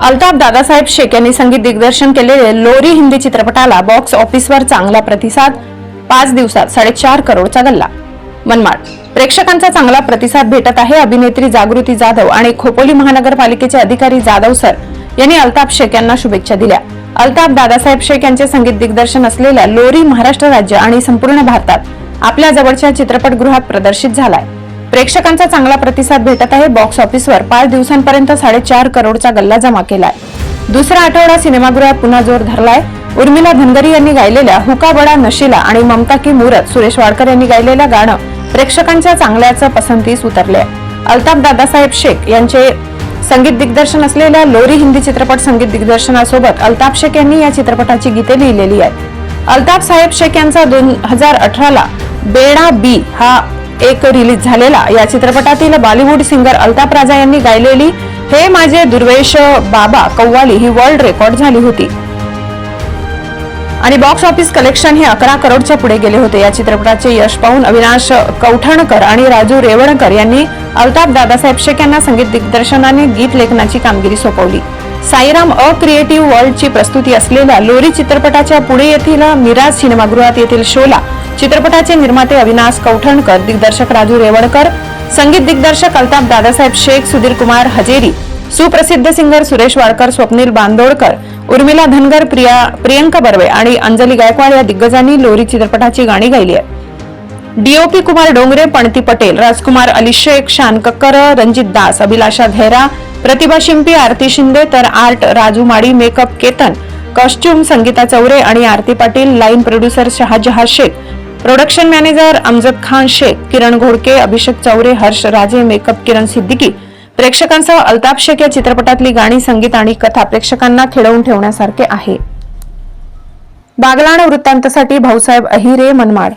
अल्ताफ दादासाहेब शेख यांनी संगीत दिग्दर्शन केलेले लोरी हिंदी चित्रपटाला बॉक्स ऑफिसवर चांगला प्रतिसाद. पाच दिवसात साडेचार करोडचा गल्ला. मनमाड. प्रेक्षकांचा चांगला प्रतिसाद भेटत आहे. अभिनेत्री जागृती जाधव आणि खोपोली महानगरपालिकेचे अधिकारी जाधव सर यांनी अल्ताफ शेख यांना शुभेच्छा दिल्या. अल्ताफ दादासाहेब शेख यांचे संगीत दिग्दर्शन असलेल्या लोरी महाराष्ट्र राज्य आणि संपूर्ण भारतात आपल्या जवळच्या चित्रपटगृहात प्रदर्शित झालाय. प्रेक्षकांचा चांगला प्रतिसाद भेटत आहे. बॉक्स ऑफिसवर पाच दिवसांपर्यंत साडेचार करोडचा गल्ला जमा केलाय. दुसरा आठवडा सिनेमागृहात पुन्हा जोर धरलाय. उर्मिला धनगरी यांनी गायलेल्या हुका बडा नशिला आणि ममता की मुरत सुरेश वाडकर यांनी गायलेलं गाणं प्रेक्षकांच्या चांगल्याचं पसंतीस उतरले अल्ताफ दादासाहेब शेख यांचे संगीत दिग्दर्शन असलेल्या लोरी हिंदी चित्रपट संगीत दिग्दर्शनासोबत अल्ताफ शेख यांनी या चित्रपटाची गीते लिहिलेली आहेत. अल्ताफ साहेब शेख यांचा दोन हजार अठराला बेडा बी हा एक रिलीज झालेला या चित्रपटातील बॉलिवूड सिंगर अल्ताप राजा यांनी गायलेली हे माझे दुर्वेश बाबा कव्वाली ही वर्ल्ड रेकॉर्ड झाली होती. आणि बॉक्स ऑफिस कलेक्शन हे अकरा करोडच्या पुढे गेले होते. या चित्रपटाचे यश पाहून अविनाश कौठणकर आणि राजू रेवणकर यांनी अल्ताप दादासाहेब शेख यांना संगीत दिग्दर्शनाने गीत लेखनाची कामगिरी सोपवली. साईराम अ क्रिएटिव्ह वर्ल्डची प्रस्तुती असलेल्या लोरी चित्रपटाच्या पुणे येथील मिराज सिनेमागृहात येथील शोला. चित्रपटाचे निर्माते अविनाश कौठणकर दिग्दर्शक राजू रेवणकर संगीत दिग्दर्शक अल्ताफ दादासाहेब शेख सुधीर कुमार हजेरी सुप्रसिद्ध सिंगर सुरेश वाडकर स्वप्नील बांदोडकर उर्मिला धनगर प्रिया प्रियंका बर्वे आणि अंजली गायकवाड या दिग्गजांनी लोरी चित्रपटाची गाणी गायली आहेत. डीओपी कुमार डोंगरे पणती पटेल राजकुमार अली शेख शान कक्कर रणजित दास अभिलाषा धैरा प्रतिभा शिंपी आरती शिंदे तर art Raju Madi makeup Ketan costume Sangeeta Chaure आणि Aarti Patil line producer Shahjaha Shaikh production manager Amjad Khan Shaikh Kiran Ghodke Abhishek Chaure Harsh Raje makeup Kiran Siddiqui. प्रेक्षकांसह Altaf Shaikh या चित्रपटातली गाणी संगीत आणि कथा प्रेक्षकांना खिळवून ठेवण्यासारखे आहे. बागलाण वृत्तांतसाठी भाऊसाहेब अहिरे मनमाड.